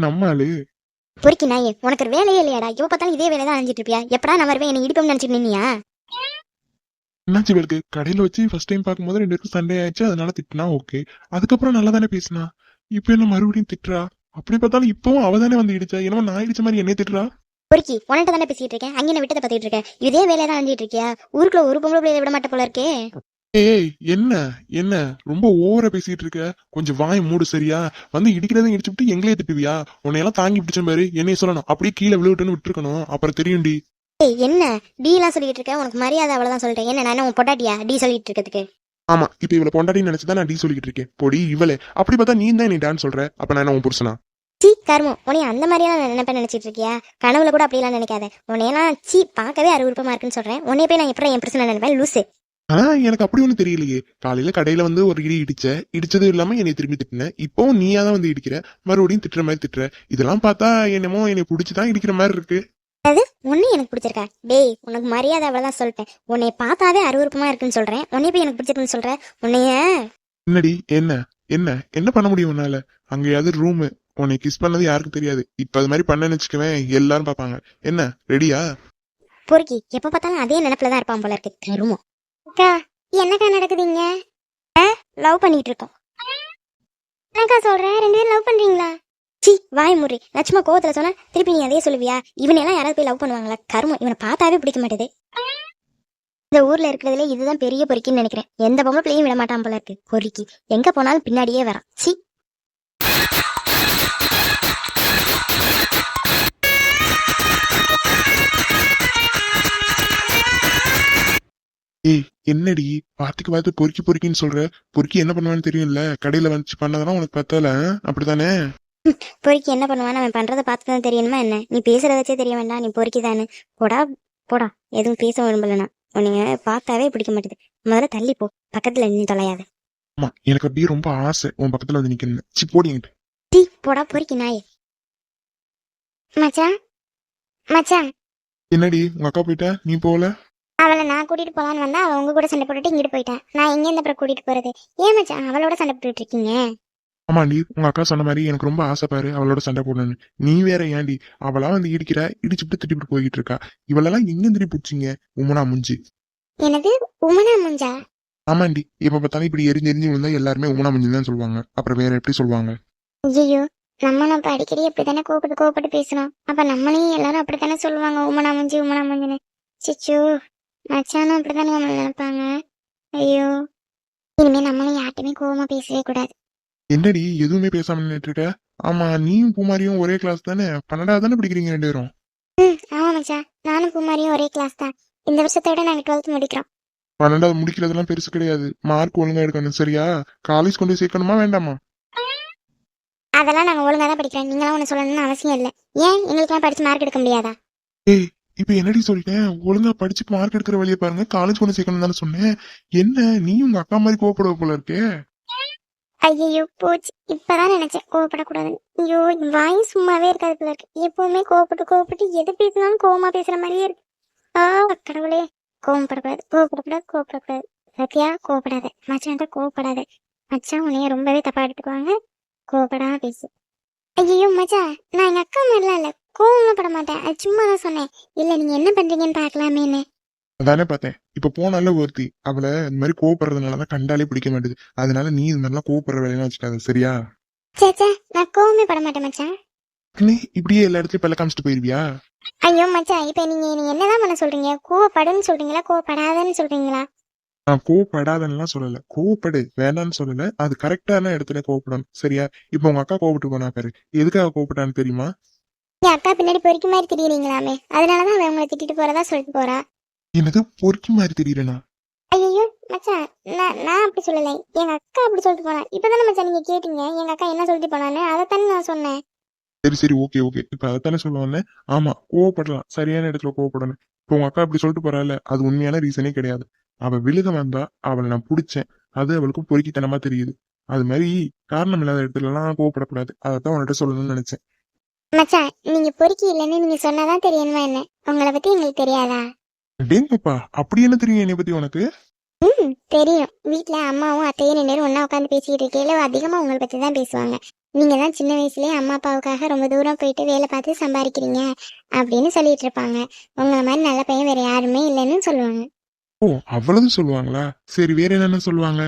நம்ம ஆளு பொறுக்கி நாயே உனக்கு ஒரு வேலையே இல்லையாடா? இவ பார்த்தாலும் இதே வேலை தான் அழிஞ்சிட்டு இருப்பியா எப்படா நான் வருவேன் என்ன இடிப்போம்னு நினைச்சிட்டு நின்னியா? என்னாச்சு இவளுக்கு? கடையில வச்சு ஃபர்ஸ்ட் டைம் பார்க்கும்போது ரெண்டு பேருக்கும் சண்டே ஆயிடுச்சு அதனால திட்டினா ஓகே அதுக்கப்புறம் நல்லா தானே பேசினா? இப்போ என்ன மறுபடியும் திட்டுறா? அப்படி பார்த்தாலும் இப்பவும் அவ தானே வந்து இடிச்சா? என்னமோ நான் இடிச்ச மாதிரி என்னைய திட்டுறா? பொறுக்கி உன்கிட்ட தானே பேசிட்டு இருக்கேன் அங்கே நான் விட்டதை பார்த்துட்டு இருக்கேன். இதே வேலையை தான் அழிஞ்சிட்டு இருக்கியா? ஊருக்குள்ள ஒரு பொம்பளை பிள்ளைய விட மாட்ட போல இருக்கே. ஏய் என்ன என்ன? ரொம்ப ஓவரா பேசிட்டு இருக்க. கொஞ்சம் வாய் மூடு சரியா? வந்து இடிக்கிறதும் இடிச்சுட்டு எங்களே திட்டுவியா உன்னையெல்லாம் தாங்கி பிடிச்ச மாதிரி என்னைய சொல்லணும். அப்படியே கீழே விழுவிட்டுன்னு விட்டுருக்கணும். அப்புறம் தெரியும்டி. ஏய் என்ன? டி எல்லாம் சொல்லிட்டு இருக்க. உனக்கு மரியாதை அவ்வளவுதான் சொல்லிட்டேன். என்ன நான் உன் பொட்டாட்டியா டி சொல்லிட்டு இருக்கிறதுக்கு. ஆமா இப்ப இவளை பொண்டாட்டி நினைச்சுதான் நான் டி சொல்லிக்கிட்டு இருக்கேன். பொடி இவளே. அப்படி பார்த்தா நீ தான் நீ டான்ஸ் சொல்ற. அப்ப நான் என்ன உன் புருஷனா? சீ கர்மம். உன்னைய அந்த மாதிரியெல்லாம் நான் நினைப்பேன் நினைச்சிட்டு இருக்கியா? கனவுல கூட அப்படிலாம் நினைக்காத. உன்னையெல்லாம் சீ பார்க்கவே அருவருப்பமா இருக்குன்னு சொல்றேன். உன்னைய போய் நான் எப்படி என் பிரச்சனை நினைப்பேன்? லூசு. ஆனா எனக்கு அப்படி ஒண்ணும் தெரியலையே. காலையில கடையில வந்து ஒரு இடி இடிச்ச இடிச்சது இல்லாம என்னை திரும்பி திட்டின. இப்பவும் நீயா தான் வந்து இடிக்கிற. மறுபடியும் திட்டுற மாதிரி திட்டுற. இதெல்லாம் பார்த்தா என்னமோ என்னை பிடிச்சிதான் இடிக்கிற மாதிரி இருக்கு. உன்னை எனக்கு பிடிச்சிருக்கா? டேய் உனக்கு மரியாதை அவ்வளவுதான் சொல்லிட்டேன். உன்னை பார்த்தாவே அருவருப்பமா இருக்குன்னு சொல்றேன். உன்னைய போய் எனக்கு பிடிச்சிருக்குன்னு சொல்ற? உன்னைய? என்னடி என்ன? என்ன? என்ன பண்ண முடியும் உன்னால? அங்கேயாவது ரூமு உன்னை கிஸ் பண்ணது யாருக்கும் தெரியாது. இப்ப அது மாதிரி பண்ணேன்னு வச்சுக்கவேன் எல்லாரும் பார்ப்பாங்க. என்ன? ரெடியா பொறுக்கி எப்ப பார்த்தாலும் அதே நினைப்புல தான் இருப்பான் போல இருக்கு. கருமம் அக்கா என்னக்கா நடக்குதுங்க? லவ் பண்ணிட்டு இருக்கோம் என்னக்கா சொல்றேன் ரெண்டு பேரும் லவ் பண்றீங்களா? சி வாய் முறி லட்சுமா கோவத்துல சொன்னா திருப்பி நீ அதே சொல்லுவியா? இவனெல்லாம் யாராவது போய் லவ் பண்ணுவாங்களா? கருமம். இவனை பார்த்தாவே பிடிக்க மாட்டேது. இந்த ஊர்ல இருக்கிறதுல இதுதான் பெரிய பொறுக்கின்னு நினைக்கிறேன். எந்த பொம்பளை பிள்ளையும் விட மாட்டான் போல இருக்கு. பொறுக்கி. எங்க போனாலும் பின்னாடியே வரான். சி ஏய் என்னடி? வார்த்தைக்கு வார்த்தை பொறுக்கி பொறுக்கின்னு சொல்ற. பொறுக்கி என்ன பண்ணுவான்னு தெரியும்ல? கடையில வந்து பண்ணதெல்லாம் உனக்கு பத்தல? அப்படித்தானே? பொறுக்கி என்ன பண்ணுவான்னு அவன் பண்றதை பார்த்து தான் தெரியணுமா என்ன? நீ பேசுறத வச்சே தெரிய வேண்டாம் நீ பொறுக்கி தானே போடா போடா. எதுவும் பேச விரும்பலனா உன்னைய பார்த்தாவே பிடிக்க மாட்டேது. முதல்ல தள்ளி போ. பக்கத்துல நின்று தொலையாத. ஆமா எனக்கு அப்படியே ரொம்ப ஆசை. உன் பக்கத்துல வந்து நிக்கணும் சி போடி என்கிட்ட. டீ போடா பொறுக்கி நாயே. மச்சான்? மச்சான்? என்னடி உங்க அக்கா போயிட்டா? நீ போகல? அவளை நான் கூட்டிட்டு போலான்னு வந்தா அவ உங்க கூட சண்டை போட்டுட்டு இங்கிட்டு போயிட்டேன் நான் எங்க இந்த அப்புறம் கூட்டிட்டு போறது? ஏன் மச்சான் அவளோட சண்டை போட்டுட்டு இருக்கீங்க? ஆமாண்டி உங்க அக்கா சொன்ன மாதிரி எனக்கு ரொம்ப ஆசை பாரு அவளோட சண்டை போடணும்னு. நீ வேற ஏன்டி? அவளா வந்து இடிக்கிற இடிச்சுட்டு திட்டிட்டு போய்கிட்டு இருக்கா. இவளெல்லாம் எங்க திரி பிடிச்சிங்க? உமனா முஞ்சி. எனது உமனா முஞ்சா? ஆமாண்டி இப்ப பார்த்தாலும் இப்படி எரிஞ்சு எரிஞ்சு விழுந்தா எல்லாருமே உமனா முஞ்சி தான் சொல்லுவாங்க. அப்புறம் வேற எப்படி சொல்லுவாங்க? ஐயோ நம்ம நம்ம அடிக்கடி அப்படித்தானே கோபப்பட்டு கோபப்பட்டு பேசணும் அப்ப நம்மளையும் எல்லாரும் அப்படித்தானே சொல்லுவாங்க உமனா முஞ்சி உமனா முஞ்சின்னு. சிச்சோ. மச்சானும் அப்படித்தானே நம்மள நினைப்பாங்க? ஐயோ இனிமே நம்மளும் யார்ட்டுமே கோவமா பேசவே கூடாது. என்னடி எதுவுமே பேசாம இருக்க? ஆமா நீயும் பூமாரியும் ஒரே கிளாஸ் தானே? பன்னெண்டாவது தானே படிக்கிறீங்க ரெண்டு பேரும்? ம் ஆமா மச்சான் நானும் குமாரியும் ஒரே கிளாஸ் தான். இந்த வருஷத்தை விட நாங்க டுவெல்த் முடிக்கிறோம். பன்னெண்டாவது முடிக்கிறதெல்லாம் பெருசு கிடையாது. மார்க் ஒழுங்கா எடுக்கணும் சரியா? காலேஜ் கொண்டு சேர்க்கணுமா வேண்டாமா? அதெல்லாம் நாங்க ஒழுங்கா தான் படிக்கிறோம். நீங்களாம் ஒண்ணு சொல்லணும்னு அவசியம் இல்லை. ஏன்? எங்களுக்கெல்லாம் படிச்சு மார்க் எடுக்க முடியாதா? ஏய் இப்ப என்னடி சொல்லிட்டேன்? ஒழுங்கா படிச்சு மார்க் எடுக்கிற வழியை பாருங்க. காலேஜ் கொண்டு சேர்க்கணும் தானே சொன்னேன். என்ன? நீ உங்க அக்கா மாதிரி கோவப்படுவ போல இருக்கே. ஐயோ போச்சு. இப்பதான் நினைச்சேன் கோவப்படக்கூடாது ஐயோ வாய் சும்மாவே இருக்காது போல இருக்கு. எப்பவுமே கோவப்பட்டு கோவப்பட்டு எது பேசினாலும் கோவமா பேசுற மாதிரியே இருக்கு. ஆ கடவுளே. கோவப்படக்கூடாது கோவப்படக்கூடாது கோவப்படக்கூடாது. சத்யா கோவப்படாத. மச்சான் கோவப்படாத. மச்சான் உன்னைய ரொம்பவே தப்பா எடுத்துக்குவாங்க. கோவப்படாம பேசு. ஐயோ மச்சா நான் எங்க அக்கா மாதிரிலாம் இல்ல. கோவம்லாம் பட மாட்டேன். அது சும்மா தான் சொன்னேன். இல்ல நீங்க என்ன பண்றீங்கன்னு பாக்கலாமேன்னு அதானே பார்த்தேன். இப்ப போனால ஒருத்தி அவளை இந்த மாதிரி கோவப்படுறதுனாலதான் கண்டாலே பிடிக்க மாட்டேது. அதனால நீ இது மாதிரிலாம் கோவப்படுற வேலையெல்லாம் வச்சுக்காத சரியா? சேச்சா நான் கோவமே பட மாட்டேன் மச்சான். நீ இப்படியே எல்லா இடத்துலயும் பல்ல காமிச்சிட்டு போயிருவியா? ஐயோ மச்சான் இப்ப நீங்க நீங்க என்னதான் பண்ண சொல்றீங்க? கோவப்படுன்னு சொல்றீங்களா? கோவப்படாதன்னு சொல்றீங்களா? நான் கோவப்படாதன்னுலாம் சொல்லல. கோவப்படு வேணாம்னு சொல்லல. அது கரெக்டான இடத்துல கோவப்படணும் சரியா? இப்போ உங்க அக்கா கோவப்பட்டு போனா பாரு. எதுக்காக கோவப்பட்டான்னு தெரியுமா? என் அக்கா பின்னாடி பொறுக்கி மாதிரி திரியறீங்களாமே. அதனாலதான் அவன் உங்களை திட்டிட்டு போறதா சொல்லிட்டு போறா. என்னது பொறுக்கி மாதிரி தெரியலனா ஐயோ மச்சான் நான் நான் அப்படி சொல்லலை. எங்க அக்கா அப்படி சொல்லிட்டு போனா. இப்பதானே மச்சான் நீங்க கேட்டீங்க. எங்க அக்கா என்ன சொல்லிட்டு போனான்னு அதைத்தானே நான் சொன்னேன். சரி சரி ஓகே ஓகே. இப்ப அதைத்தானே சொல்ல வந்தேன். ஆமா கோவப்படலாம். சரியான இடத்துல கோவப்படணும். இப்போ உங்க அக்கா இப்படி சொல்லிட்டு போறால அது உண்மையான ரீசனே கிடையாது. அவ விழுக வந்தா அவளை நான் பிடிச்சேன். அது அவளுக்கு பொறுக்கித்தனமா தெரியுது. அது மாதிரி காரணம் இல்லாத இடத்துல எல்லாம் கோவப்படக்கூடாது. அதைத்தான் உன்கிட்ட சொல்லணும்னு நினைச்சேன். மச்சான் நீங்க பொறுக்கி இல்லைன்னு நீங்க சொன்னாதான் தெரியணுமா என்ன? உங்களை பத்தி எங்களுக்கு தெரியாதா? டேங்கப்பா அப்படி என்ன தெரியும் என்னை பத்தி உனக்கு? ம் தெரியும். வீட்ல அம்மாவும் அத்தையும் ரெண்டு பேரும் ஒண்ணா உட்காந்து பேசிட்டு இருக்கையில அதிகமா உங்களை பத்தி தான் பேசுவாங்க. நீங்க தான் சின்ன வயசுலயே அம்மா அப்பாவுக்காக ரொம்ப தூரம் போயிட்டு வேலை பார்த்து சம்பாதிக்கிறீங்க அப்படின்னு சொல்லிட்டு இருப்பாங்க. உங்களை மாதிரி நல்ல பையன் வேற யாருமே இல்லைன்னு சொல்லுவாங்க. ஓ அவ்வளவு சொல்லுவாங்களா? சரி வேற என்னென்ன சொல்லுவாங்க?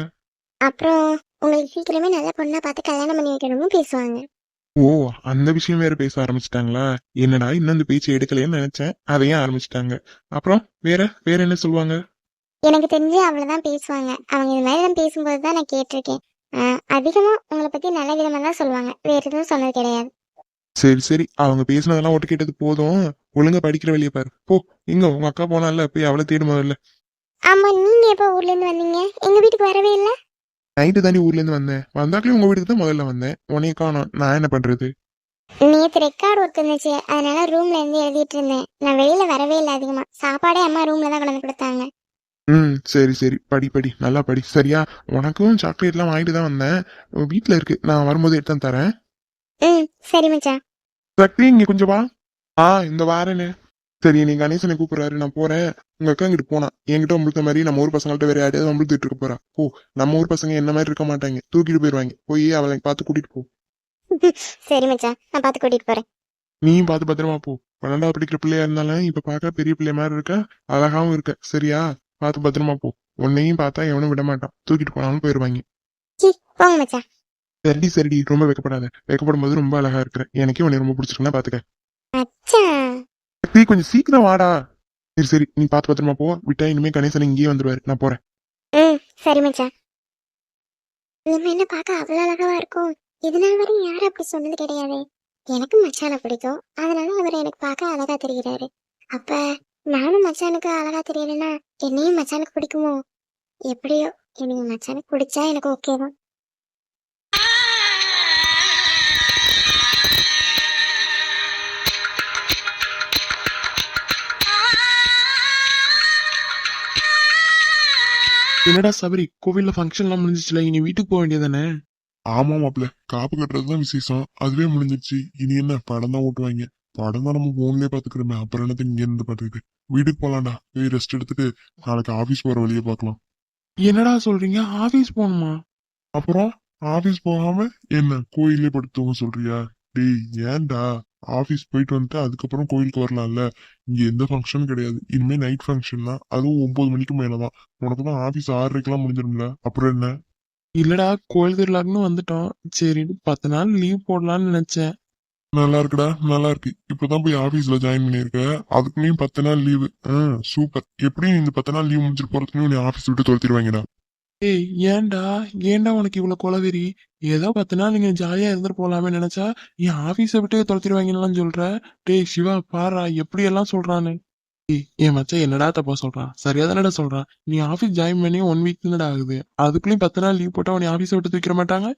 அப்புறம் உங்களுக்கு சீக்கிரமே நல்ல பொண்ணா பார்த்து கல்யாணம் பண்ணி வைக்கணும்னு பேசுவாங்க. ஓ அந்த விஷயம் வேற பேச ஆரம்பிச்சிட்டாங்களா? என்னடா இன்னும் பேச்சு எடுக்கலையேன்னு நினைச்சேன். அதையும் ஆரம்பிச்சிட்டாங்க? அப்புறம் வேற வேற என்ன சொல்லுவாங்க? எனக்கு தெரிஞ்சு அவ்வளவுதான் பேசுவாங்க. அவங்க இந்த மாதிரி தான் பேசும்போது தான் நான் கேட்டிருக்கேன். அதிகமா உங்களை பத்தி நல்ல விதமா தான் சொல்லுவாங்க. வேற எதுவும் சொன்னது கிடையாது. சரி சரி. அவங்க பேசுனதெல்லாம் ஒட்டு கேட்டது போதும். ஒழுங்கா படிக்கிற வழியை பாரு. போ இங்க உங்க அக்கா போனால போய் அவளை தேடு முதல்ல. ஆமா நீங்க எப்போ ஊர்ல இருந்து வந்தீங்க? எங்க வீட்டுக்கு வரவே இல்ல? நைட்டு தாண்டி ஊர்ல இருந்து வந்தேன். வந்தாக்களே உங்க வீட்டுக்கு தான் முதல்ல வந்தேன். உன்னைய காணோம். நான் என்ன பண்றது? நேத்து ரெக்கார்டு ஒர்க் இருந்துச்சு. அதனால ரூம்ல இருந்து எழுதிட்டு இருந்தேன். நான் வெளியில வரவே இல்லை அதிகமா. சாப்பாடே அம்மா ரூம்ல தான் கொண்டு வந்து கொடுத்தாங்க. ம் சரி சரி. படி படி. நல்லா படி. சரியா? உனக்கும் சாக்லேட்லாம் வாங்கிட்டு தான் வந்தேன். வீட்ல இருக்கு. நான் வரும்போது எடுத்து தரேன். ம் சரி மச்சான். சக்தி இங்க கொஞ்சம் வா. ஆ இந்த வாரேன்னு. சரி நீ கணேசனை கூப்பிடுறாரு நான் போறேன். உங்க அக்கா இங்கிட்டு போனா. என்கிட்ட உங்களுக்கு மாதிரி நம்ம ஊர் பசங்கள்ட்ட வேற யாரையாவது நம்மளுக்கு இருக்க போறா. ஓ நம்ம ஊர் பசங்க என்ன மாதிரி இருக்க மாட்டாங்க? தூக்கிட்டு போயிருவாங்க. போய் அவளை பார்த்து கூட்டிட்டு போ. சரி மச்சான். நான் பார்த்து கூட்டிட்டு போறேன். நீயும் பார்த்து பத்திரமா போ. பன்னெண்டாவது படிக்கிற பிள்ளையா இருந்தாலும் இப்ப பார்க்க பெரிய பிள்ளை மாதிரி இருக்க அழகாவும் இருக்க. சரியா? பார்த்து பத்திரமா போ. உன்னையும் பார்த்தா எவனும் விட மாட்டான். தூக்கிட்டு போனாலும் போயிருவாங்க. சரிடி சரிடி ரொம்ப வெக்கப்படாத. வெக்கப்படும் போது ரொம்ப அழகா இருக்கிற. எனக்கே உன்னை ரொம்ப பிடிச்சிருக்குன்னா பாத்துக்க. நீ சக்தி கொஞ்சம் சீக்கிரம் வாடா. சரி சரி நீ பார்த்து பத்திரமா போ. விட்டா இனிமே கணேசன் இங்கேயே வந்துருவாரு. நான் போறேன். ம் சரி மச்சான். நம்ம என்ன பார்க்க அவ்வளோ அழகாவா இருக்கும்? இதனால் வரை யாரும் அப்படி சொன்னது கிடையாது. எனக்கு மச்சானை பிடிக்கும். அதனால அவர் எனக்கு பார்க்க அழகா தெரிகிறாரு. அப்ப நானும் மச்சானுக்கு அழகா தெரியலன்னா என்னையும் மச்சானுக்கு பிடிக்குமோ? எப்படியோ எனக்கு மச்சானுக்கு பிடிச்சா எனக்கு ஓகே தான். என்னடா சபரி கோவில்ல ஃபங்க்ஷன் எல்லாம் முடிஞ்சிச்சுல இனி வீட்டுக்கு போக வேண்டியதானே ஆமா மாப்ள காப்பு கட்டுறதுதான் விசேஷம். அதுவே முடிஞ்சிருச்சு. இனி என்ன படம் தான் ஓட்டுவாங்க. படம் தான் நம்ம போன்லயே பாத்துக்கிறோமே அப்புறம் என்னத்த இங்க இருந்து பாத்துக்கிட்டு வீட்டுக்கு போலாம்டா. போய் ரெஸ்ட் எடுத்துட்டு நாளைக்கு ஆபீஸ் போற வழியை பார்க்கலாம். என்னடா சொல்றீங்க? ஆபீஸ் போகணுமா? அப்புறம் ஆபீஸ் போகாம என்ன கோயிலே படுத்துவங்க சொல்றியா? டேய் ஏன்டா? ஆபீஸ் போயிட்டு வந்துட்டு அதுக்கப்புறம் கோயிலுக்கு வரலாம்ல. இங்க எந்த ஃபங்க்ஷனும் கிடையாது. இனிமே நைட் ஃபங்க்ஷன் தான். அதுவும் ஒன்பது மணிக்கு மேலதான். உனக்கு தான் ஆபீஸ் ஆறரைக்கெல்லாம் முடிஞ்சிடும்ல. அப்புறம் என்ன? இல்லடா கோயில் திருவிழாக்குன்னு வந்துட்டோம். சரி பத்து நாள் லீவ் போடலாம்னு நினைச்சேன். நல்லா இருக்குடா நல்லா இருக்கு. இப்பதான் போய் ஆபீஸ்ல ஜாயின் பண்ணிருக்க அதுக்குள்ளயும் பத்து நாள் லீவு சூப்பர் எப்படியும் இந்த பத்து நாள் லீவ் முடிஞ்சிட்டு போறதுக்குள்ளயும் நீ ஆபீஸ் விட்டு துரத்திடுவாங்கடா. ஏய் ஏன்டா? ஏன்டா உனக்கு இவ்வளவு கொலவெறி ஏதோ பத்து நாள் நீங்க ஜாலியா இருந்துட்டு போலாமே நினைச்சா என் ஆபீஸை விட்டு துரத்திடுவாங்கன்னு சொல்ற? டேய் சிவா பாரா எப்படி எல்லாம் சொல்றான்னு என் மச்சான் என்னடா தப்பா சொல்றான்? சரியா தானடா சொல்றான்? நீ ஆபீஸ் ஜாயின் பண்ணி ஒன் வீக் தானடா ஆகுது? அதுக்குள்ளயும் பத்து நாள் லீவ் போட்டா உன்னை ஆபீஸை விட்டு தூக்கிட மாட்டாங்க?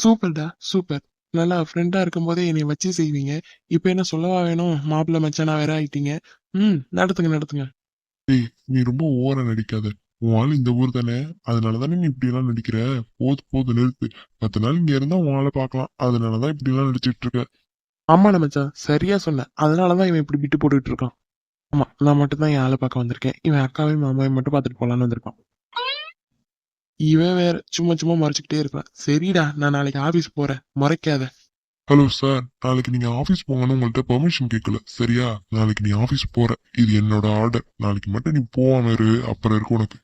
சூப்பர்டா சூப்பர். நல்லா ஃப்ரெண்டா இருக்கும் போதே என்னை வச்சு செய்வீங்க. இப்ப என்ன சொல்லவா வேணும்? மாப்பிள்ள மச்சானா வேற ஆயிட்டீங்க. ம் நடத்துங்க நடத்துங்க. நீ ரொம்ப ஓரம் நடிக்காத. உன் ஆள் இந்த ஊர் தானே? அதனாலதானே நீ இப்படி எல்லாம் நடிக்கிற? போது போது நிறுத்து. பத்து நாள் இங்க இருந்தா உன் ஆளை பார்க்கலாம். அதனாலதான் இப்படி எல்லாம் நடிச்சிட்டு இருக்க. ஆமாடா மச்சான் சரியா சொன்ன. அதனாலதான் இவன் இப்படி விட்டு போட்டுட்டு இருக்கான். ஆமா நான் மட்டும் தான் என் ஆளை பார்க்க வந்திருக்கேன். இவன் அக்காவையும் மாமாவையும் மட்டும் பார்த்துட்டு போலான்னு வந்திருக்கான். இவன் வேற சும்மா சும்மா மறைச்சுக்கிட்டே இருக்கான். சரிடா நான் நாளைக்கு ஆபீஸ் போறேன். முறைக்காத. ஹலோ சார் நாளைக்கு நீங்க ஆபீஸ் போங்கன்னு உங்கள்ட்ட பெர்மிஷன் கேட்கல சரியா? நாளைக்கு நீ ஆபீஸ் போற. இது என்னோட ஆர்டர் நாளைக்கு மட்டும் நீ போகாம இரு. அப்புறம் இருக்கு உனக்கு.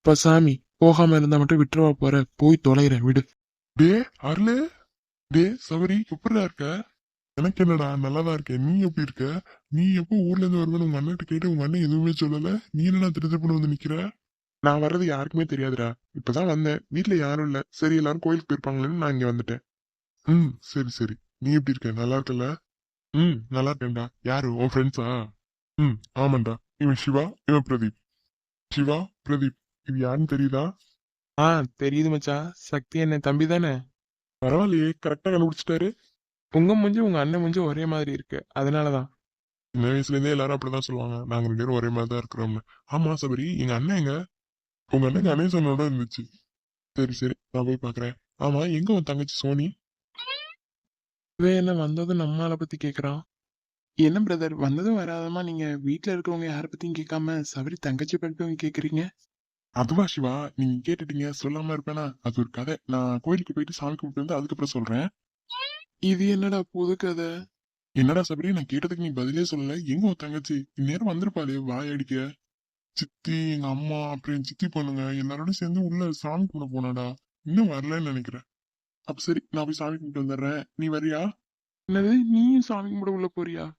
இப்ப சாமி போகாம இருந்தா மட்டும் விட்டுருவா போற. போய் தொலைகிறேன் விடு. டே அருளு. டே சவரி எப்படிடா இருக்க? எனக்கு என்னடா நல்லாதான் இருக்கேன் நீ எப்படி இருக்க? நீ எப்போ ஊர்ல இருந்து வருவேன்னு உங்க அண்ணன் கேட்டு உங்க அண்ணன் எதுவுமே சொல்லல? நீ என்னடா திரு வந்து நிக்கிற? நான் வர்றது யாருக்குமே தெரியாதுடா. இப்பதான் வந்தேன். வீட்டுல யாரும் இல்ல. சரி எல்லாரும் கோயிலுக்கு போயிருப்பாங்களேன்னு நான் இங்க வந்துட்டேன். ம் சரி சரி. நீ எப்படி இருக்க? நல்லா இருக்கல ம் நல்லா இருக்கேன்டா. யாரு? உன் ஃப்ரெண்ட்ஸா ம் ஆமாண்டா. இவன் சிவா இவன் பிரதீப். சிவா பிரதீப். இது யாருன்னு தெரியுதா? ஆ தெரியுது மச்சான் சக்தி என்ன தம்பி தானே? பரவாயில்லையே கரெக்டா கண்டுபிடிச்சிட்டாரு. உங்க மூஞ்சி உங்க அண்ணன் மூஞ்சி ஒரே மாதிரி இருக்கு. அதனாலதான். சின்ன வயசுல இருந்தே எல்லாரும் அப்படிதான் சொல்லுவாங்க. நாங்க ரெண்டு பேரும் ஒரே மாதிரி தான் இருக்கிறோம்னு. ஆமா சபரி எங்க அண்ணன் எங்க? உங்க அண்ணன் கணேசனோட இருந்துச்சு. சரி சரி நான் போய் பாக்குறேன். ஆமா எங்க உன் தங்கச்சி சோனி? இவன் என்ன வந்ததும் நம்ம ஆளை பத்தி கேக்குறான்? என்ன பிரதர் வந்ததும் வராதமா நீங்க வீட்ல இருக்கவங்க யார பத்தியும் கேட்காம சபரி தங்கச்சி பத்தி கேக்குறீங்க? அதுவா சிவா நீங்க கேட்டுட்டீங்க. சொல்லாம இருப்பேனா? அது ஒரு கதை. நான் கோயிலுக்கு போயிட்டு சாமி கும்பிட்டு வந்து அதுக்கப்புறம் சொல்றேன். இது என்னடா புது கதை? என்னடா சபரி நான் கேட்டதுக்கு நீ பதிலே சொல்லல. எங்க உன் தங்கச்சி? இந்நேரம் வந்திருப்பாளே வாய் அடிக்க. சித்தி எங்க அம்மா அப்புறம் என் சித்தி பொண்ணுங்க எல்லாரோட சேர்ந்து உள்ள சாமி கும்பிட போனாடா. இன்னும் வரலன்னு நினைக்கிறேன். அப்ப சரி நான் போய் சாமி கும்பிட்டு வந்துடுறேன். நீ வரியா? என்னது நீயும் சாமி கும்பிட உள்ள போறியா?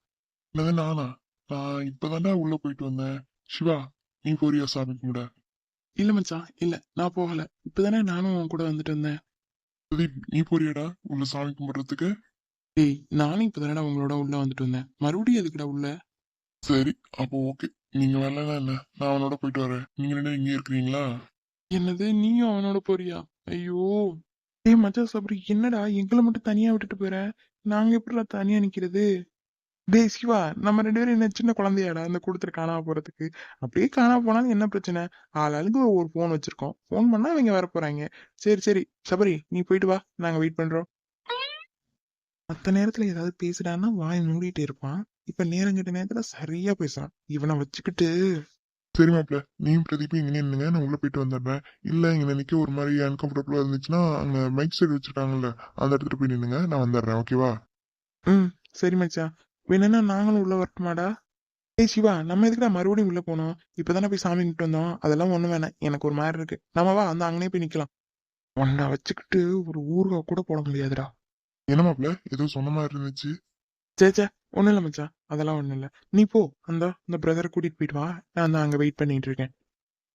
என்னது நானா? நான் இப்பதான்டா உள்ள போயிட்டு வந்தேன். சிவா நீ போறியா சாமி கும்பிட? இல்ல மச்சான் இல்ல. நான் போகல. இப்பதானே நானும் உன் கூட வந்துட்டு இருந்தேன். பிரதீப் நீ போறியாடா. உள்ள சாமி கும்பிடுறதுக்கு. ஏய் நானும் இப்பதானடா உங்களோட உள்ள வந்துட்டு வந்தேன் மறுபடியும் எதுக்குடா உள்ள? சரி அப்போ ஓகே. நீங்க வரலன்னா என்ன? நான் அவனோட போயிட்டு வரேன். நீங்க ரெண்டு இங்கே இருக்கிறீங்களா? என்னது? நீயும் அவனோட போறியா? ஐயோ. ஏய் மச்சான் சபரி என்னடா? எங்களை மட்டும் தனியா விட்டுட்டு போற? நாங்க எப்படிடா தனியா நிக்கிறது? டேய் சிவா நம்ம ரெண்டு பேரும் என்ன சின்ன குழந்தையாடா இந்த கொடுத்துட்டு காணாம போறதுக்கு? அப்படியே காணாம போனாலும் என்ன பிரச்சனை? ஆளாளுக்கு ஒரு போன் வச்சிருக்கோம். போன் பண்ணா அவங்க வர போறாங்க. சரி சரி. சபரி நீ போயிட்டு வா. நாங்க வெயிட் பண்றோம். மத்த நேரத்துல ஏதாவது பேசுடான்னா வாய் மூடிட்டு இருப்பான். இப்ப நேரம் கிட்ட நேரத்துல சரியா பேசுறான். இவனை வச்சுக்கிட்டு. சரி மாப்ள நீயும் பிரதீப் இங்க நின்னுங்க நான் உள்ள போயிட்டு வந்துடுறேன். இல்ல இங்க நிக்க ஒரு மாதிரி அன்கம்ஃபர்டபுளா இருந்துச்சுன்னா அங்க மைக் செட் வச்சிருக்காங்கல்ல அந்த இடத்துல போய் நின்னுங்க. நான் வந்துடுறேன். ஓகேவா ம். சரி மச்சான். வேணும்னா நாங்களும் உள்ள வரட்டுமாடா? ஏய் சிவா நம்ம எதுக்குடா மறுபடியும் உள்ள போனோம்? இப்பதானே போய் சாமி கும்பிட்டு வந்தோம். அதெல்லாம் ஒண்ணு வேணாம். எனக்கு ஒரு மாதிரி இருக்கு. நம்ம வா அந்த அங்கனே போய் நிக்கலாம். ஒன்ன வச்சுக்கிட்டு ஒரு ஊறுகாய் கூட போட முடியாதுடா. என்ன மாப்ள ஏதோ சொன்ன மாதிரி இருந்துச்சு. சே சே ஒண்ணும் இல்ல மச்சான். அதெல்லாம் ஒண்ணும் இல்ல. நீ போ. அந்த இந்த பிரதரை கூட்டிட்டு போயிட்டு வா. நான் தான் அங்க வெயிட் பண்ணிட்டு இருக்கேன்.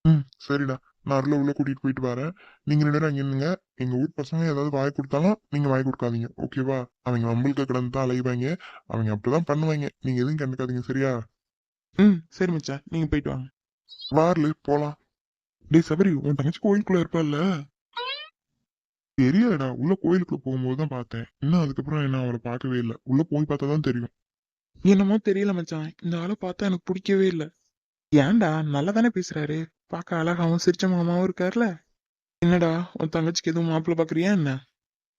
ம் சரிடா. நான் அருள உள்ள கூட்டிட்டு போயிட்டு வரேன். நீங்க ரெண்டு பேரும் அங்க இருந்துங்க. எங்க ஊர் பசங்க ஏதாவது வாய் கொடுத்தாலும் நீங்க வாய் கொடுக்காதீங்க. ஓகேவா அவங்க வம்பளுக்கு கிடந்து தான் அலைவாங்க அவங்க அப்படிதான் பண்ணுவாங்க நீங்க எதுவும் கண்டுக்காதீங்க சரியா? ம் சரி மச்சான். நீங்க போயிட்டு வாங்க. வார்ல போலாம். டேய் சபரி உன் தங்கச்சி கோயிலுக்குள்ள இருப்பாள்ல? தெரியலடா உள்ள கோயிலுக்குள்ள போகும்போது தான் பார்த்தேன். இன்னும் அதுக்கப்புறம் என்ன அவளை பார்க்கவே இல்லை. உள்ள போய் பார்த்தா தான் தெரியும். என்னமோ தெரியல மச்சான். இந்த ஆளை பார்த்தா எனக்கு பிடிக்கவே இல்லை. ஏன்டா? நல்லா தானே பேசுறாரு. பார்க்க அழகாவும் சிரிச்ச முகமாவும் இருக்கார்ல. என்னடா உன் தங்கச்சிக்கு எதுவும் மாப்பிள்ள பாக்குறியா என்ன?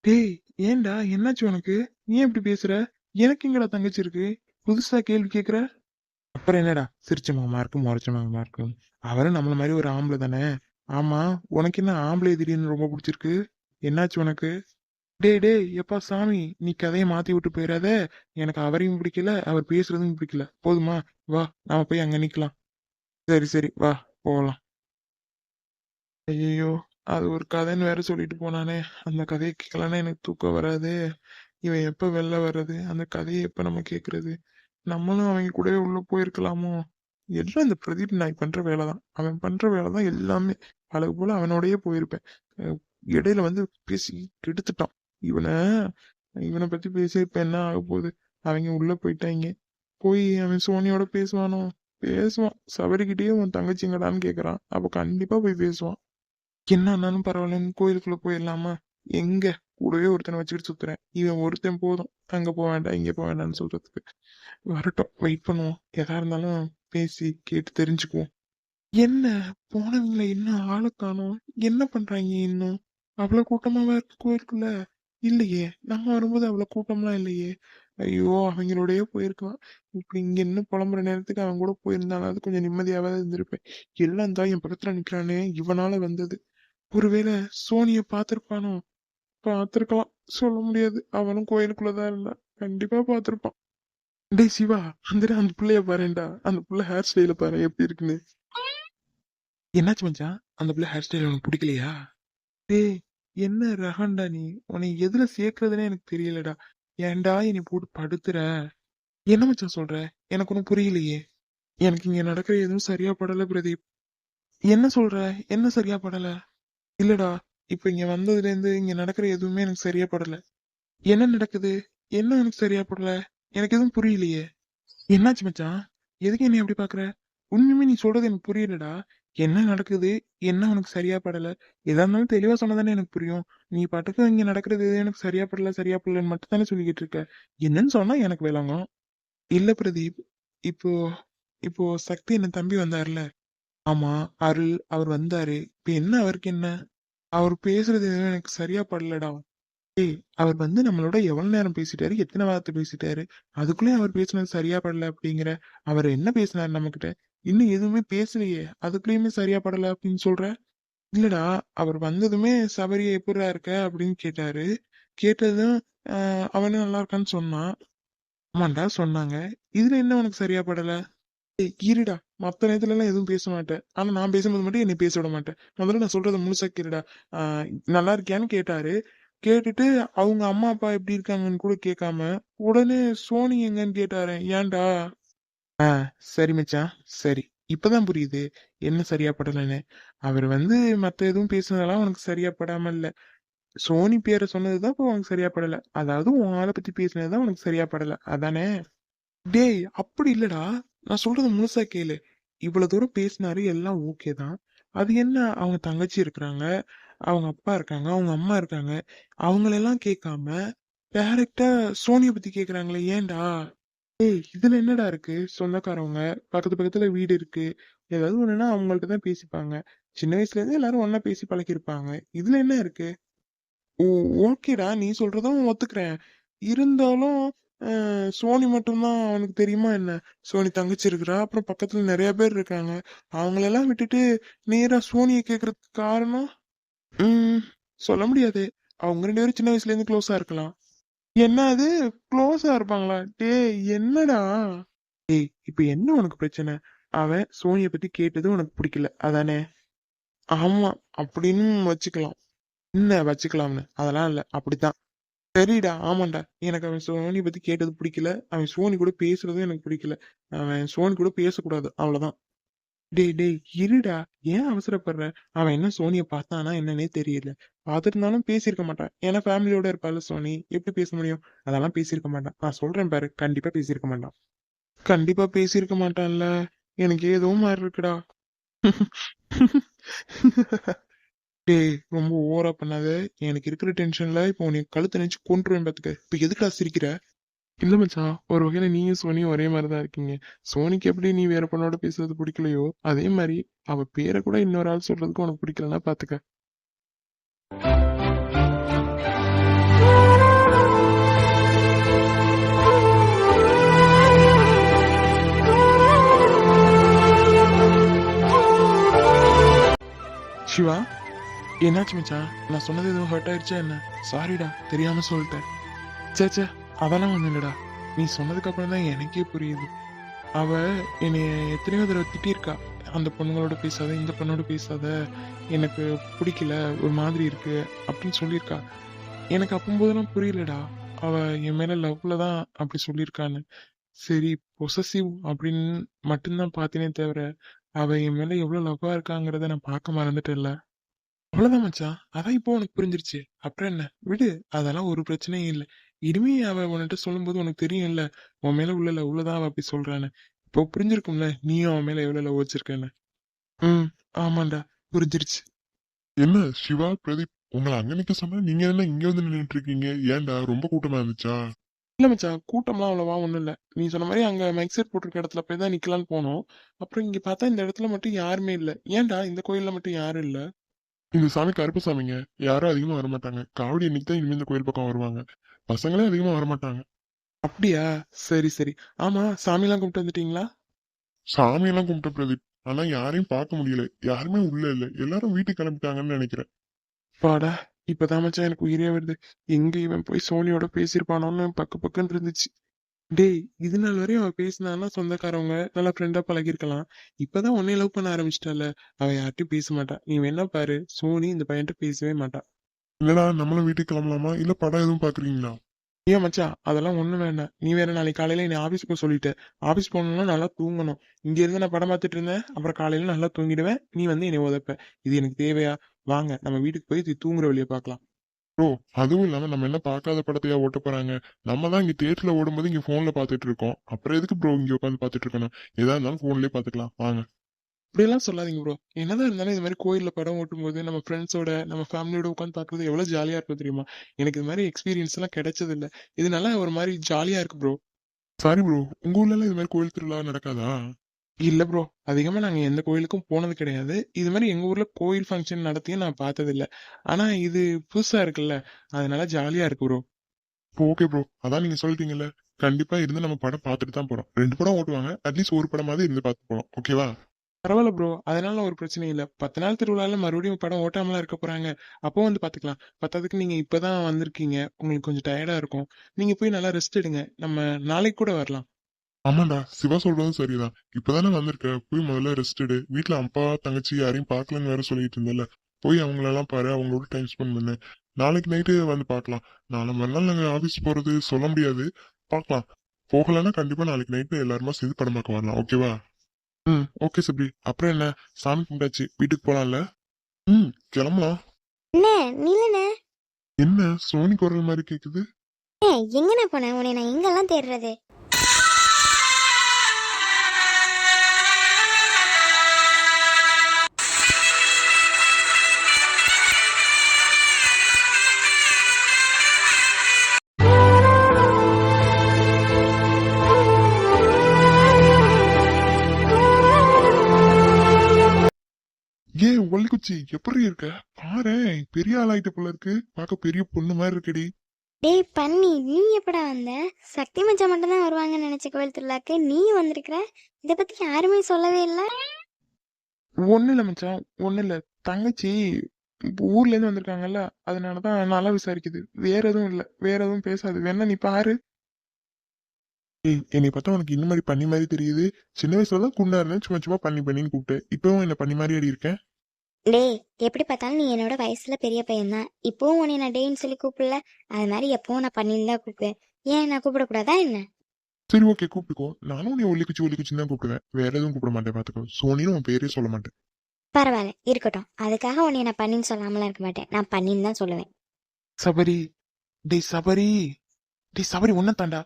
டேய் ஏன்டா? என்னாச்சு உனக்கு? ஏன் இப்படி பேசுற? எனக்கு எங்கடா தங்கச்சி இருக்கு? புதுசா கேள்வி கேக்குற? அப்புறம் என்னடா? சிரிச்ச முகமா இருக்கு முறைச்ச மாமா இருக்கு அவரும் நம்மள மாதிரி ஒரு ஆம்பளை தானே? ஆமா உனக்கு என்ன ஆம்பளை திடீர்னு ரொம்ப பிடிச்சிருக்கு? என்னாச்சு உனக்கு? டேய் டேய் எப்பா சாமி நீ கதையை மாத்தி விட்டு போயிடாத எனக்கு அவரையும் பிடிக்கல அவர் பேசுறதும் பிடிக்கல. போதுமா? வா நாம போய் அங்க நிக்கலாம். சரி சரி. வா போகலாம் ஐயோ அது ஒரு கதைன்னு வேற சொல்லிட்டு போனானே. அந்த கதையை கேட்கலன்னா எனக்கு தூக்கம் வராது. இவன் எப்ப வெளில வர்றது? அந்த கதையை எப்ப நம்ம கேக்குறது? நம்மளும் அவங்க கூடவே உள்ள போயிருக்கலாமோ? எல்லாம் இந்த பிரதீப் நாய் பண்ற வேலை தான் அவன் பண்ற வேலை தான் எல்லாமே. அழகு போல அவனோடயே போயிருப்பேன். இடையில வந்து பேசி கெடுத்துட்டான். இவனை இவனை பத்தி பேசி இப்ப என்ன ஆக போகுது அவங்க உள்ள போயிட்டாங்க. போய் அவன் சோனியோட பேசுவானோ? பேசுவான். சபரிக்கிட்டே உன் தங்கச்சிங்கடான்னு கேக்குறான். அப்ப கண்டிப்பா போய் பேசுவான். என்ன ஆனாலும் பரவாயில்லன்னு கோயிலுக்குள்ள போயிடலாமா? எங்க? கூடவே ஒருத்தனை வச்சுக்கிட்டு சுத்துறேன். இவன் ஒருத்தன் போதும். அங்க போக வேண்டாம் இங்க போக வேண்டாம்னு சொல்றதுக்கு. வரட்டும் வெயிட் பண்ணுவோம். எதா இருந்தாலும் பேசி கேட்டு தெரிஞ்சுக்குவோம். என்ன? போனவங்கள இன்னும் ஆளு காணும்? என்ன பண்றாங்க இன்னும்? அவ்வளவு கூட்டமாவா இருக்கு கோயிலுக்குள்ள? இல்லையே. நம்ம வரும்போது அவ்வளவு கூட்டம்லாம் இல்லையே. ஐயோ அவங்களோடய போயிருக்கலாம். இப்படி இங்க என்ன புலம்புற நேரத்துக்கு அவன் கூட போயிருந்தானாவது அது கொஞ்சம் நிம்மதியாவது இருந்திருப்பேன். எல்லாம் தான் என் பக்கத்துல நிக்கிறானே இவனால வந்தது. ஒருவேளை சோனிய பார்த்துருப்பானோ? பார்த்துருக்கலாம். சொல்ல முடியாது. அவனும் கோயிலுக்குள்ளதான் இருந்தான் கண்டிப்பா பார்த்துருப்பான். டேய் சிவா அந்த அந்த பிள்ளைய பாருண்டா அந்த பிள்ளை ஹேர் ஸ்டைல பாரு எப்படி இருக்குன்னு. என்னாச்சு மச்சான்? அந்த பிள்ளை ஹேர் ஸ்டைல் உனக்கு பிடிக்கலையா? டேய் என்ன ரகண்டா நீ? உன்னை எதுல சேர்க்கறதுனே எனக்கு தெரியலடா. ஏன்டா என்னை போட்டு படுத்துற? என்ன மச்சான் சொல்ற? எனக்கு ஒன்றும் புரியலையே. எனக்கு இங்க நடக்கிற எதுவும் சரியா படல பிரதீப். என்ன சொல்ற? என்ன சரியா படல? இல்லடா இப்ப இங்க வந்ததுல இருந்து இங்க நடக்கிற எதுவுமே எனக்கு சரியா படல. என்ன நடக்குது? என்ன எனக்கு சரியா படல? எனக்கு எதுவும் புரியலையே. என்னாச்சு மச்சான்? எதுக்கு என்னை அப்படி பாக்குற? உண்மையுமே நீ சொல்றது எனக்கு புரியலடா. என்ன நடக்குது? என்ன உனக்கு சரியா படல? எதா இருந்தாலும் தெளிவா சொன்னதானே எனக்கு புரியும். நீ பாட்டுக்கு இங்க நடக்கிறது எது எனக்கு சரியா படல சரியா படலன்னு மட்டும் தானே சொல்லிக்கிட்டு இருக்க. என்னன்னு சொன்னா எனக்கு விளங்கும். இல்ல பிரதீப் இப்போ இப்போ சக்தி என்ன தம்பி வந்தாருல ஆமா அருள் அவர் வந்தாரு. இப்ப என்ன அவருக்கு என்ன? அவர் பேசுறது எதுவும் எனக்கு சரியா படலடா. ஏய் அவர் வந்து நம்மளோட எவ்வளவு நேரம் பேசிட்டாரு எத்தனை வார்த்தை பேசிட்டாரு? அதுக்குள்ளே அவர் பேசுனது சரியா படல அப்படிங்கிற அவர் என்ன பேசினாரு நம்மகிட்ட? இன்னும் எதுவுமே பேசலையே. அதுக்குள்ளயுமே சரியா படல அப்படின்னு சொல்ற? இல்லடா அவர் வந்ததுமே சபரியை எப்படிடா இருக்க அப்படின்னு கேட்டாரு. கேட்டதும் ஆஹ் அவனும் நல்லா இருக்கான்னு சொன்னான். ஆமாண்டா சொன்னாங்க. இதுல என்ன உனக்கு சரியா படல? ஏய், இருடா. மத்த நேரத்துல எல்லாம் எதுவும் பேச மாட்டேன். ஆனா நான் பேசும்போது மட்டும் என்னை பேச விட மாட்டேன். முதல்ல நான் சொல்றதை முழுசா கேளுடா. நல்லா இருக்கியான்னு கேட்டாரு. கேட்டுட்டு அவங்க அம்மா அப்பா எப்படி இருக்காங்கன்னு கூட கேட்காம உடனே சோனி எங்கன்னு கேட்டாரு ஏன்டா? ஆ சரி மச்சான். சரி. இப்பதான் புரியுது. என்ன சரியா படலன்னு. அவர் வந்து மத்த எதுவும் பேசுனதெல்லாம் உனக்கு சரியா படாம இல்ல. சோனி பேரை சொன்னதுதான் இப்போ உனக்கு சரியா படல. அதாவது உன் ஆளை பத்தி பேசுனதுதான் உனக்கு சரியா படல. அதானே? டேய் அப்படி இல்லடா. நான் சொல்றது முழுசா கேளு. இவ்வளவு தூரம் பேசினாரு எல்லாம் ஓகே தான். அது என்ன? அவங்க தங்கச்சி இருக்கிறாங்க. அவங்க அப்பா இருக்காங்க. அவங்க அம்மா இருக்காங்க. அவங்களெல்லாம் கேட்காம டைரக்டா சோனியை பத்தி கேக்குறாங்களே. ஏன்டா? ஏய் இதுல என்னடா இருக்கு? சொந்தக்காரவங்க பக்கத்து பக்கத்துல வீடு இருக்கு. ஏதாவது ஒண்ணுன்னா அவங்கள்ட்ட தான் பேசிப்பாங்க. சின்ன வயசுல இருந்து எல்லாரும் ஒன்னா பேசி பழகிருப்பாங்க இதுல என்ன இருக்கு? ஓ ஓகேடா நீ சொல்றதும் ஒத்துக்கிறேன். இருந்தாலும் சோனி மட்டும்தான் அவனுக்கு தெரியுமா என்ன? சோனி தங்கச்சி இருக்கிறா அப்புறம் பக்கத்துல நிறைய பேர் இருக்காங்க. அவங்களெல்லாம் விட்டுட்டு நேரா சோனியை கேக்குறதுக்கு காரணம்? உம் சொல்ல முடியாது. அவங்க ரெண்டு பேரும் சின்ன வயசுல இருந்து க்ளோஸா இருக்கலாம். என்ன அது க்ளோஸா இருப்பாங்களா? டேய் என்னடா? டேய் இப்ப என்ன உனக்கு பிரச்சனை? அவன் சோனிய பத்தி கேட்டது உனக்கு பிடிக்கல. அதானே? ஆமா அப்படின்னு வச்சுக்கலாம். என்ன வச்சுக்கலாம்னு அதெல்லாம் இல்ல. அப்படித்தான். சரிடா ஆமாண்டா. எனக்கு அவன் சோனி பத்தி கேட்டது பிடிக்கல. அவன் சோனி கூட பேசுறதும் எனக்கு பிடிக்கல. அவன் சோனி கூட பேசக்கூடாது. அவ்வளவுதான். டேய் டேய் இருடா. ஏன் அவசரப்படுற? அவன் என்ன சோனிய பார்த்தானா என்னன்னே தெரியல. பார்த்துருந்தாலும் பேசியிருக்க மாட்டான். ஏன்னா ஃபேமிலியோட இருப்பாள் சோனி. எப்படி பேச முடியும்? அதெல்லாம் பேசியிருக்க மாட்டான். நான் சொல்றேன் பாரு. கண்டிப்பா பேசியிருக்க மாட்டான். கண்டிப்பா பேசியிருக்க மாட்டான்ல. எனக்கு ஏதோ மாதிரி இருக்குடா. டேய் ரொம்ப ஓவரா பண்ணாத. எனக்கு இருக்கிற டென்ஷன்ல இப்போ உனக்கு கழுத்து நினைச்சு கொண்டுருவேன் பாத்துக்க. இப்ப எதுக்குடா சிரிக்கிற? இல்லை மச்சான் ஒரு வகையில நீயும் சோனியும் ஒரே மாதிரி தான் இருக்கீங்க. சோனிக்கு எப்படி நீ வேற பொண்ணோட பேசுறது பிடிக்கலையோ அதே மாதிரி அவ பேரை கூட இன்னொரு ஆள் சொல்றதுக்கு உனக்கு பிடிக்கலன்னா பாத்துக்க. சிவா என்னாச்சு மச்சான் நான் சொன்னது எதுவும் ஹர்ட் ஆயிடுச்சா என்ன? சாரிடா தெரியாம சொல்லிட்டேன். சேச்சா அதெல்லாம் ஒன்றும் இல்லைடா. நீ சொன்னதுக்கு அப்புறம் தான் எனக்கே புரியுது. அவ என்னைய எத்தனையோ தடவை திட்டியிருக்கா. அந்த பொண்ணுங்களோட பேசாத இந்த பொண்ணோட பேசாத எனக்கு பிடிக்கல ஒரு மாதிரி இருக்கு அப்படின்னு சொல்லியிருக்கா. எனக்கு அப்பம்போதெல்லாம் புரியலடா. அவ என் மேல லவ்ல தான் அப்படி சொல்லியிருக்கான்னு. சரி பொசசிவ் அப்படின்னு மட்டும்தான் பார்த்தேனே தவிர அவ என் மேல எவ்வளவு லவ்வா இருக்காங்கிறத நான் பார்க்க மறந்துட்டேன்ல. அவ்வளவுதான் மச்சான். அதான் இப்போ உனக்கு புரிஞ்சிருச்சு. அப்புறம் என்ன? விடு. அதெல்லாம் ஒரு பிரச்சனையும் இல்லை. இனிமே அவ உன்கிட்ட சொல்லும்போது உனக்கு தெரியும்ல உன் மேல உள்ள லவ்ல தான் அவ அப்படி சொல்றான்னு. இப்போ புரிஞ்சிருக்கும்ல நீயும் அவன் மேல எவ்வளவு லவ் வச்சிருக்கேன்னு ம் ஆமாண்டா புரிஞ்சிருச்சு. என்ன சிவா பிரதீப் உங்களை அங்க நிக்க சொன்னா நீங்க என்ன இங்க வந்து நின்னுட்டு இருக்கீங்க ஏன்டா ரொம்ப கூட்டமா இருந்துச்சா? இல்ல மச்சான் கூட்டம்லாம் அவ்வளவா ஒண்ணும் இல்ல. நீ சொன்ன மாதிரி அங்க மைக் செட் போட்டிருக்க இடத்துல போய் தான் நிக்கலாம்னு போனோம். அப்புறம் இங்க பார்த்தா இந்த இடத்துல மட்டும் யாருமே இல்ல. ஏன்டா இந்த கோயில்ல மட்டும் யாரும் இல்ல? இந்த சாமி கருப்பு சாமிங்க. யாரும் அதிகமா வரமாட்டாங்க. காவடி இன்னைக்கு தான் இனிமே இந்த கோயில் பக்கம் வருவாங்க. பசங்களே அதிகமா வரமாட்டாங்க. அப்படியா? சரி சரி. ஆமா சாமிலாம் கும்பிட்டு வந்துட்டீங்களா? சாமி எல்லாம் கும்பிட்ட பிரதீப். ஆனா யாரையும் பார்க்க முடியல. யாருமே உள்ள இல்ல. எல்லாரும் வீட்டுக்கு கிளம்பிட்டாங்கன்னு நினைக்கிறேன். பாடா இப்பதான் மச்சான் எனக்கு உயிரே வருது. எங்க இவன் போய் சோனியோட பேசியிருப்பானோன்னு பக்கு பக்குன்னு இருந்துச்சு. டேய் இது நாள் வரையும் அவ பேசினான்னா சொந்தக்காரவங்க நல்லா ஃப்ரெண்டா பழகிருக்கலாம் இப்பதான் உன்னை லவ் பண்ண ஆரம்பிச்சிட்டால. அவ யார்கிட்டயும் பேச மாட்டா நீ வேணா பாரு சோனி இந்த பையன்கிட்ட பேசவே மாட்டா இல்லடா நம்மளும் வீட்டுக்கு கிளம்பலாமா? இல்ல படம் எதுவும் பாக்குறீங்களா? ஏன் மச்சான் அதெல்லாம் ஒண்ணும் வேண்டாம் நீ வேற நாளைக்கு காலையில நீ ஆபீஸ் போக சொல்லிட்ட. ஆபீஸ் போகணும்னா நல்லா தூங்கணும். இங்க இருந்து நான் படம் பார்த்துட்டு இருந்தேன். அப்புறம் காலையில நல்லா தூங்கிடுவேன். நீ வந்து என்னை உதப்ப. இது எனக்கு தேவையா? வாங்க நம்ம வீட்டுக்கு போய் தூங்குற வழியை பார்க்கலாம். ப்ரோ அதுவும் இல்லாம நம்ம என்ன பார்க்காத படத்தையா ஓட்ட போறாங்க? நம்ம தான் இங்க தியேட்டர்ல ஓடும்போது இங்க போன்ல பாத்துட்டு இருக்கோம். அப்புறம் எதுக்கு ப்ரோ இங்க உட்காந்து பாத்துட்டு இருக்கணும்? எதா இருந்தாலும் போன்லயே பாத்துக்கலாம் வாங்க. இப்படியெல்லாம் சொல்லாதீங்க ப்ரோ என்னதான் இருந்தாலும் இந்த மாதிரி கோயில்ல படம் ஓட்டும் போது நம்ம ஃப்ரெண்ட்ஸோட நம்ம ஃபேமிலியோட உட்காந்து பார்க்கறது எவ்வளவு ஜாலியா இருக்கும் தெரியுமா? எனக்கு இது மாதிரி எக்ஸ்பீரியன்ஸ் எல்லாம் கிடைச்சது இல்ல இது நல்லா ஒரு மாதிரி ஜாலியா இருக்கு ப்ரோ சாரி ப்ரோ உங்க ஊர்ல எல்லாம் இது மாதிரி கோயில் திருவிழா நடக்காதா? இல்ல ப்ரோ அதிகமா நாங்க எந்த கோயிலுக்கும் போனது கிடையாது. இது மாதிரி எங்க ஊர்ல கோயில் ஃபங்க்ஷன் நடத்தியும் நான் பார்த்தது இல்ல ஆனா இது புதுசா இருக்குல்ல. அதனால ஜாலியா இருக்கு ப்ரோ ஓகே ப்ரோ அதான் நீங்க சொல்லிட்டீங்கல்ல. கண்டிப்பா இருந்து நம்ம படம் பார்த்துட்டு தான் போறோம். ரெண்டு படம் ஓட்டுவாங்க. அட்லீஸ்ட் ஒரு படமாவது இருந்து பார்த்து போறோம். ஓகேவா பரவாயில்ல ப்ரோ அதனால ஒரு பிரச்சனையும் இல்லை. பத்து நாள் திருவிழால மறுபடியும் படம் ஓட்டாமலாம் இருக்க போறாங்க. அப்போ வந்து பார்த்துக்கலாம் பத்தாவதுக்கு இப்போ தான் வந்திருக்கீங்க. உங்களுக்கு கொஞ்சம் டயர்டாக இருக்கும். நீங்கள் போய் நல்லா ரெஸ்ட் எடுங்க. நம்ம நாளைக்கு கூட வரலாம். ஆமாண்டா. சிவா சொல்றதும் சரிதான். இப்பதானே வந்திருக்க. போய் முதல்ல ரெஸ்ட் எடு. வீட்டுல அப்பா தங்கச்சி யாரையும் பார்க்கலன்னு வேற சொல்லிட்டு இருந்தல போய் அவங்களெல்லாம் பாரு. அவங்களோட டைம் ஸ்பெண்ட் பண்ணு. நாளைக்கு நைட்டு வந்து பார்க்கலாம் நாளை மறுநாள் நாங்கள் ஆஃபீஸ் போறது சொல்ல முடியாது. பார்க்கலாம் போகலன்னா கண்டிப்பாக நாளைக்கு நைட்டு எல்லாருமா சேர்ந்து படம் பார்க்க வரலாம். ஓகேவா ம். ஓகே சப்ரி அப்புறம் என்ன? சாமி கும்பிட்டாச்சு. வீட்டுக்கு போலாம்ல? ம். கிளம்பலாம். என்ன நில்லுண்ணே. என்ன? சோனி குரல் மாதிரி கேக்குது. ஏ எங்கண்ணே போனேன் உன்னை நான் எங்கெல்லாம் தேடுறது? ஒல்லிக்குச்சி எப்படி இருக்க? பாரு பெரிய ஆளாயிட்ட போல இருக்கு. பார்க்க பெரிய பொண்ணு மாதிரி இருக்கடி. டேய் பண்ணி நீ எப்படா வந்த? சக்தி மச்சான் மட்டும் தான் வருவாங்கன்னு நினைச்ச கோவில் திருவிழாக்கு. நீ வந்திருக்கிற? இத பத்தி யாருமே சொல்லவே இல்ல. ஒண்ணு இல்ல மச்சான். ஒண்ணு இல்ல. தங்கச்சி ஊர்ல இருந்து வந்திருக்காங்கல்ல. அதனாலதான் நல்லா விசாரிக்குது. வேற எதுவும் இல்ல. வேற எதுவும் பேசாது. வேணா நீ பாரு. ஏய் என்னை பார்த்தா உனக்கு இந்த மாதிரி பண்ணி மாதிரி தெரியுது. சின்ன வயசுல தான் குண்டா இருந்தேன் சும்மா சும்மா பண்ணி பண்ணின்னு கூப்பிட்டு இப்பவும் என்ன பண்ணி மாதிரி அடி இருக்கேன்? டேய் எப்படி பார்த்தாலும் நீ என்னோட வயசுல பெரிய பையன் தான் இப்பவும் உன்னை நான் டேன்னு சொல்லி கூப்பிடல. அது மாதிரி எப்பவும் நான் பண்ணின்னு தான் கூப்பிடுவேன். ஏன் நான் கூப்பிடக்கூடாதா என்ன? சரி ஓகே கூப்பிட்டுக்கோ. நானும் நீ ஒல்லிக்குச்சி ஒல்லிக்குச்சின்னு தான் கூப்பிடுவேன். வேற எதுவும் கூப்பிட மாட்டேன் பாத்துக்கோ. சோனின்னு உன் பேரே சொல்ல மாட்டேன். பரவாயில்ல இருக்கட்டும். அதுக்காக உன்னை நான் பண்ணின்னு சொல்லாமலாம் இருக்க மாட்டேன். நான் பண்ணின்னு தான் சொல்லுவேன். சபரி டேய் சபரி. டேய் சபரி ஒன்ன தாண்டா.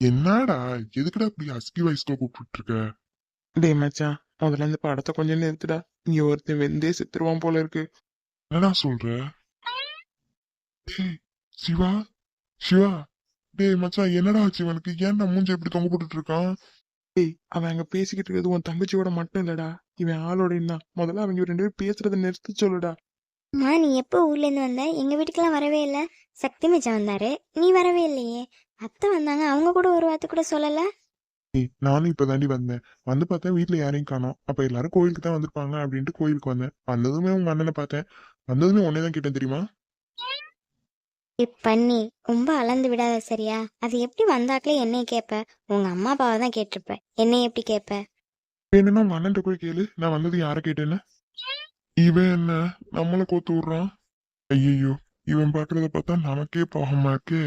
என்னடா? எதுக்குடா இப்படி அஸ்கி வயசுல கூப்பிட்டு இருக்க? டேய் மச்சான் முதல்ல இந்த படத்தை கொஞ்சம் நிறுத்துடா. இங்க ஒருத்தன் வெந்தே செத்துருவான் போல இருக்கு. என்னடா சொல்ற? டேய் சிவா சிவா டேய் மச்சான் என்னடா ஆச்சு? இவனுக்கு ஏன்டா மூஞ்ச இப்படி தொங்க போட்டுட்டு இருக்கான்? டேய் அவன் அங்க பேசிக்கிட்டு இருக்கிறது உன் தங்கச்சியோட மட்டும் இல்லடா. இவன் ஆளோட தான். முதல்ல அவங்க ரெண்டு பேரும் பேசுறத நிறுத்தி சொல்லுடா. அம்மா நீ எப்போ ஊர்ல இருந்து வந்த? எங்க வீட்டுக்கெல்லாம் வரவே இல்ல. சக்தி மச்சான் வந்தாரு. நீ வரவே இல்லையே. அத்தை வந்தாங்க. அவங்க கூட ஒரு வார்த்தை கூட சொல்லல? ஏய் நானும் இப்பதாண்டி வந்தேன். வந்து பார்த்தா வீட்ல யாரையும் காணோம். அப்ப எல்லாரும் கோயிலுக்கு தான் வந்திருப்பாங்க அப்படின்ட்டு கோயிலுக்கு வந்தேன். வந்ததுமே உங்க அண்ணனை பார்த்தேன். வந்ததுமே உடனே தான் கேட்டேன் தெரியுமா? இப் பண்ணி ரொம்ப அளந்து விடாத சரியா? அது எப்படி வந்தாக்களே என்னைய கேப்ப? உங்க அம்மா அப்பாவை தான் கேட்டிருப்ப என்னைய எப்படி கேப்ப? வேணும்னா உங்க அண்ணன் போய் கேளு. நான் வந்தது யாரை கேட்டேன்னு? இவன் என்ன? நம்மள கோத்து விடுறான். ஐயோ இவன் பாக்குறத பார்த்தா நமக்கே பாவமா இருக்கே.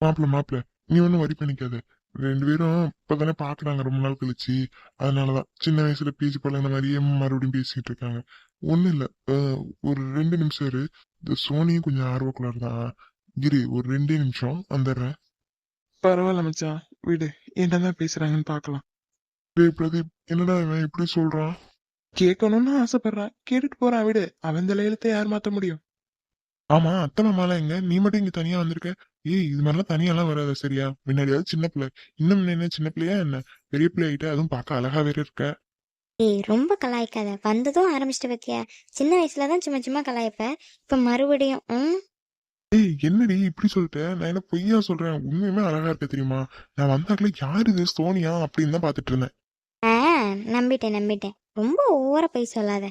மாப்பிள மாப்பிள நீ ஒன்னும் வரி பண்ணிக்காத. ரெண்டு பேரும் இப்பதானே பாக்குறாங்க ரொம்ப நாள் கழிச்சு. அதனாலதான். சின்ன வயசுல பேசி பழகின மாதிரியே மறுபடியும் பேசிட்டு இருக்காங்க. ஒண்ணும் இல்ல. ஒரு ரெண்டு நிமிஷம் இரு. இந்த சோனியும் கொஞ்சம் ஆர்வக்குள்ளார் தான் இரு ஒரு ரெண்டே நிமிஷம். வந்துடுறேன். பரவாயில்ல மச்சான். விடு. என்னதான் பேசுறாங்கன்னு பார்க்கலாம். டேய் பிரதீப் என்னடா இவன் இப்படி சொல்றான்? கேட்கணும்னு ஆசைப்படுறான். கேட்டுட்டு போறான். விடு. அவன் தலையெழுத்தை யார் மாத்த முடியும்? ஆமா அத்தை மாமாலாம் எங்க? நீ மட்டும் இங்க தனியா வந்திருக்க. ஏய் இது மாதிரிலாம் தனியாலாம் வராத சரியா? முன்னாடியாவது சின்ன பிள்ளை. இன்னும் என்ன சின்ன பிள்ளையா என்ன? பெரிய பிள்ளை ஆயிட்ட அதுவும் பார்க்க அழகா வேற இருக்க. ஏய் ரொம்ப கலாய்க்காத. வந்ததும் ஆரம்பிச்சிட்ட பத்தியா? சின்ன வயசுலதான் சும்மா சும்மா கலாய்ப்ப. இப்ப மறுபடியும் ஏய் என்னடி இப்படி சொல்லிட்ட? நான் என்ன பொய்யா சொல்றேன்? உண்மையுமே அழகா இருக்க தெரியுமா? நான் வந்தாக்கல யாரு இது? சோனியா? அப்படின்னு தான் பாத்துட்டு இருந்தேன். நம்பிட்டேன் நம்பிட்டேன். ரொம்ப ஓவரா போய் சொல்லாத.